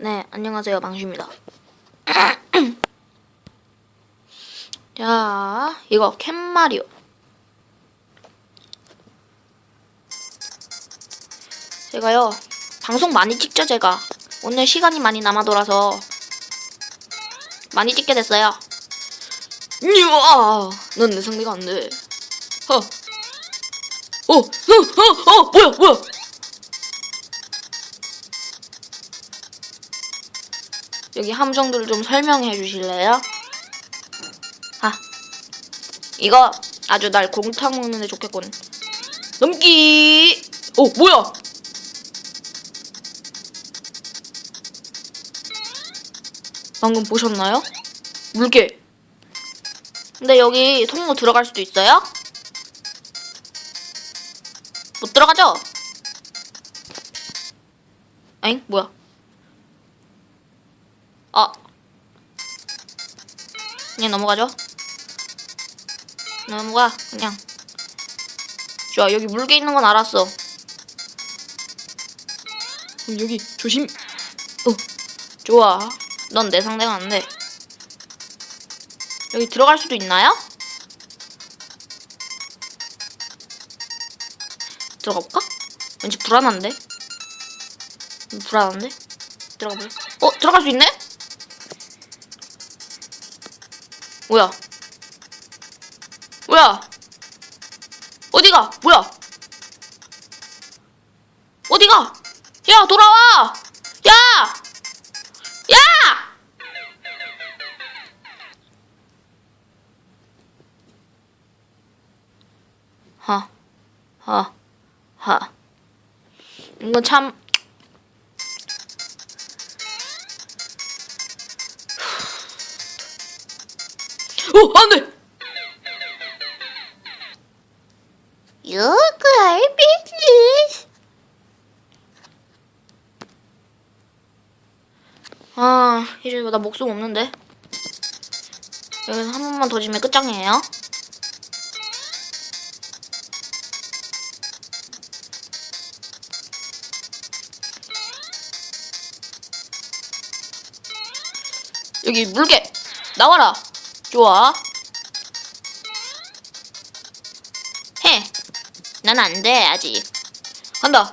네, 안녕하세요. 방주입니다. 자, 이거 캔마리오. 제가요, 방송 많이 찍죠, 제가. 오늘 시간이 많이 남아 돌아서 많이 찍게 됐어요. 으아! 넌내 상대가 안 돼. 허. 어, 어, 어, 어, 뭐야, 뭐야? 여기 함정들을 좀 설명해 주실래요? 아, 이거 아주 날 공탕 먹는데 좋겠군. 넘기. 어, 뭐야? 방금 보셨나요? 물개. 근데 여기 통로 들어갈 수도 있어요? 못 들어가죠? 엥? 뭐야? 아. 그냥 넘어가죠. 넘어가, 그냥. 좋아, 여기 물개 있는 건 알았어. 여기, 조심. 어, 좋아. 넌 내 상대가 안 돼. 여기 들어갈 수도 있나요? 들어가 볼까? 왠지 불안한데? 음, 불안한데? 들어가 볼래? 어, 들어갈 수 있네? 뭐야? 뭐야? 어디가? 뭐야? 어디가? 야, 돌아와! 야! 야! 하, 하, 하. 이건 참. 어, 안 돼! Cry, bitch. 아, 이제 나 목숨 없는데. 여기서 한 번만 더 지면 끝장이에요. 여기 물개 나와라. 좋아. 해. 난 안 돼 아직. 간다.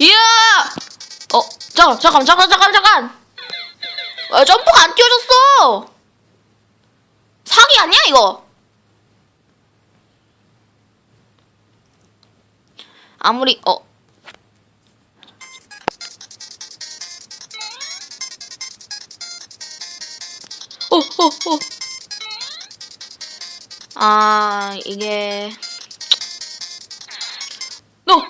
이야! 어, 잠깐, 잠깐, 잠깐, 잠깐, 잠깐. 아, 점프가 안 띄워졌어. 사기 아니야 이거? 아무리 어. 어, 어, 어. 아, 이게 너.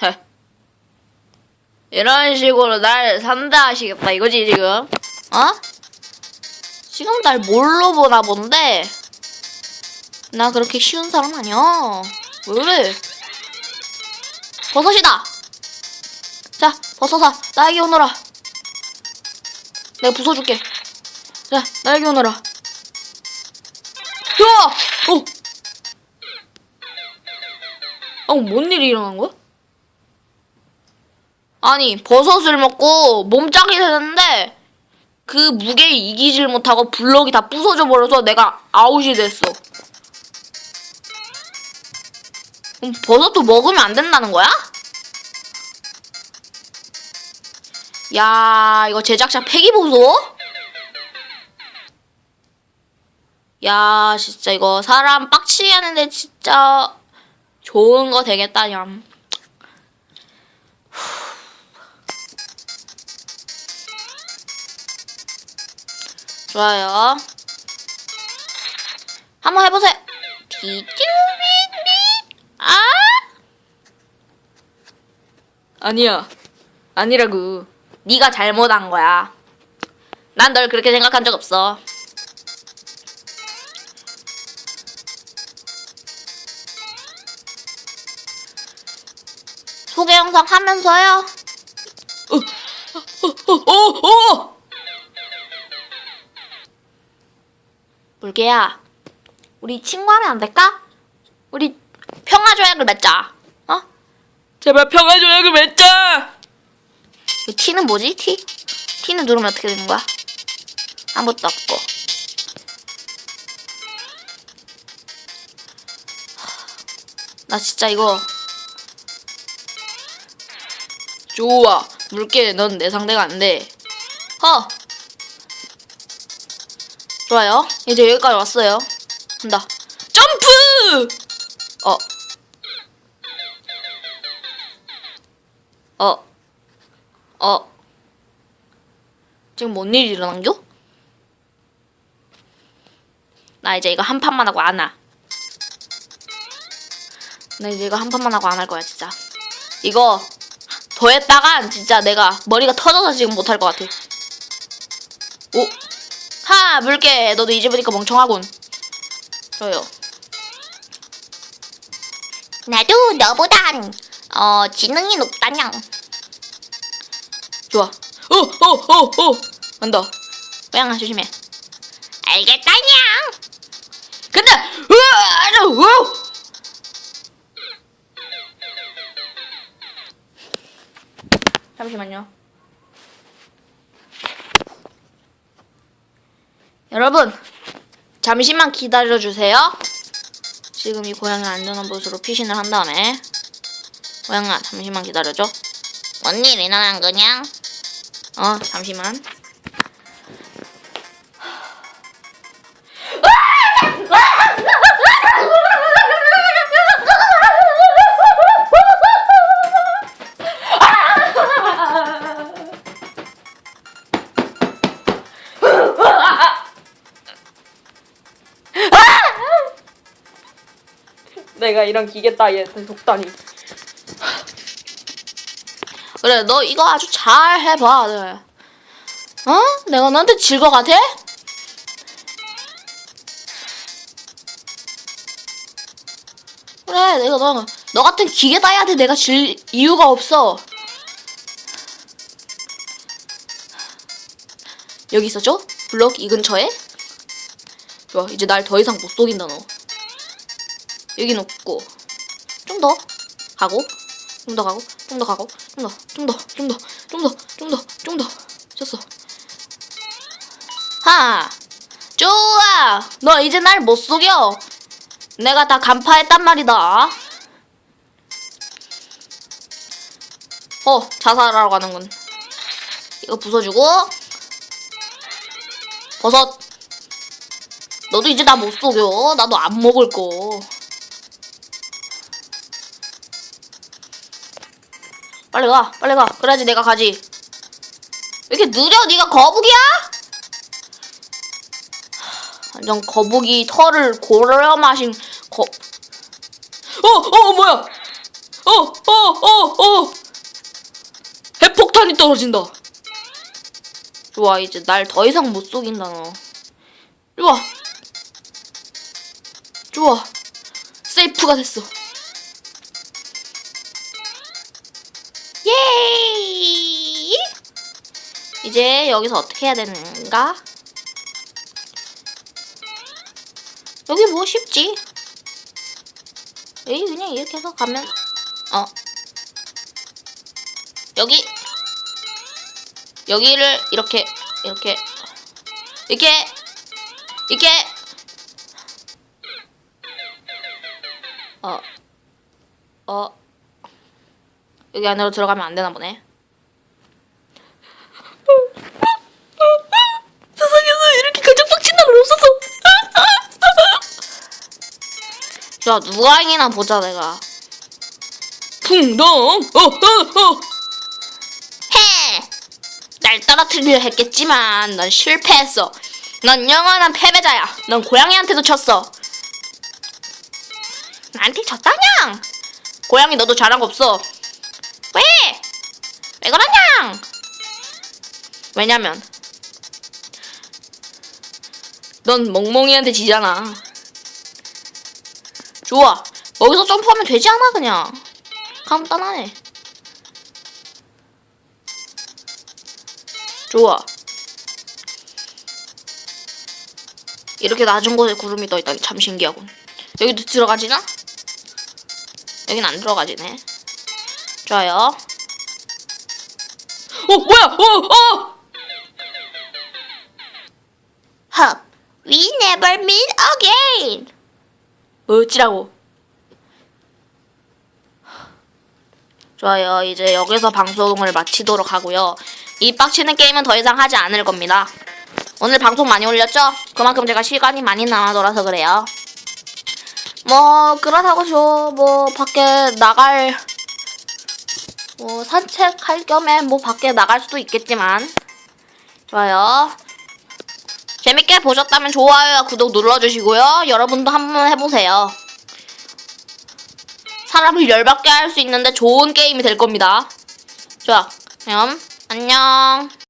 헤. 이런 식으로 날 산다 하시겠다 이거지 지금? 어? 지금 날 뭘로 보나 본데 나 그렇게 쉬운 사람 아니야 왜 그래 버섯이다 자 버섯아 나에게 오너라 내가 부숴줄게 자 나에게 오너라 으아! 어! 어, 뭔 일이 일어난 거야? 아니 버섯을 먹고 몸짱이 되는데 그 무게에 이기질 못하고 블럭이 다 부서져 버려서 내가 아웃이 됐어. 버섯도 먹으면 안 된다는 거야? 야 이거 제작자 폐기 보소? 야 진짜 이거 사람 빡치게 하는데 진짜 좋은 거 되겠다 냠. 좋아요. 한번 해보세요. 비쭈비비 아? 아니야. 아니라고. 네가 잘못한 거야. 난 널 그렇게 생각한 적 없어. 소개 영상 하면서요. 어, 어, 어, 어, 어! 물개야, 우리 친구하면 안 될까? 우리 평화 조약을 맺자. 어? 제발 평화 조약을 맺자. 이 T는 뭐지? T? T는 누르면 어떻게 되는 거야? 아무것도 없고. 나 진짜 이거 좋아. 물개 넌 내 상대가 안 돼. 허 좋아요. 이제 여기까지 왔어요. 간다. 점프! 어. 어. 어. 지금 뭔 일이 일어난겨? 나 이제 이거 한 판만 하고 안 와. 나 이제 이거 한 판만 하고 안 할 거야, 진짜. 이거 더 했다간 진짜 내가 머리가 터져서 지금 못할 것 같아. 오. 하, 물개. 너도 이제 보니까 멍청하군. 저요. 나도 너보단 어 지능이 높다냥. 좋아. 어, 어, 어, 어. 간다. 고양아 조심해. 알겠다냥. 간다! 으아! 우와! 잠시만요. 여러분 잠시만 기다려 주세요. 지금 이 고양이 안전한 곳으로 피신을 한 다음에 고양아 잠시만 기다려줘. 뭔일 일어난 거냐? 어 잠시만. 내가 이런 기계 따위한테 속다니. 그래 너 이거 아주 잘 해봐. 네. 어? 내가 너한테 질 것 같아? 그래 내가 너, 너 같은 기계 따위한테 내가 질 이유가 없어. 여기 있었죠? 블록 이 근처에? 좋아 이제 날 더 이상 못 속인다 너. 여기 놓고 좀 더 가고 좀 더 가고 좀 더 가고 좀 더 좀 더 좀 더 좀 더 좀 더 좀 더. 졌어. 하! 좋아! 너 이제 날 못 속여. 내가 다 간파했단 말이다. 어 자살하러 가는군. 이거 부숴주고. 버섯. 너도 이제 나 못 속여. 나도 안 먹을 거 빨리 가, 빨리 가. 그래야지 내가 가지. 왜 이렇게 느려? 네가 거북이야? 완전 거북이 털을 고려 마신 거. 어, 어, 뭐야? 어, 어, 어, 어. 핵폭탄이 떨어진다. 좋아, 이제 날 더 이상 못 속인다 너. 와. 좋아. 세이프가 됐어. 예이! 이제 여기서 어떻게 해야 되는가? 여기 뭐 쉽지? 여기 그냥 이렇게 해서 가면 어 여기 여기를 이렇게 이렇게 이렇게 이렇게 어 어. 여기 안으로 들어가면 안 되나 보네. 세상에서 이렇게 가장 빡친 날은 없었어. 자, 누가 이기나 보자, 내가. 풍덩. 어, 어, 어. 해! 날 떨어뜨리려 했겠지만, 넌 실패했어. 넌 영원한 패배자야. 넌 고양이한테도 쳤어. 나한테 졌다냥! 고양이 너도 잘한 거 없어. 왜? 왜 그러냐? 왜냐면, 넌 멍멍이한테 지잖아. 좋아. 거기서 점프하면 되지 않아, 그냥. 간단하네. 좋아. 이렇게 낮은 곳에 구름이 떠있다니 참 신기하군. 여기도 들어가지나? 여긴 안 들어가지네. 좋아요. 어 뭐야? 어 어. Hope we never meet again. 어찌라고? 좋아요. 이제 여기서 방송을 마치도록 하고요. 이 빡치는 게임은 더 이상 하지 않을 겁니다. 오늘 방송 많이 올렸죠? 그만큼 제가 시간이 많이 남아돌아서 그래요. 뭐 그렇다고 저뭐 밖에 나갈 뭐 산책할 겸에 뭐 밖에 나갈 수도 있겠지만 좋아요. 재밌게 보셨다면 좋아요와 구독 눌러주시고요. 여러분도 한번 해보세요. 사람을 열받게 할 수 있는데 좋은 게임이 될 겁니다. 좋아. 그럼 안녕.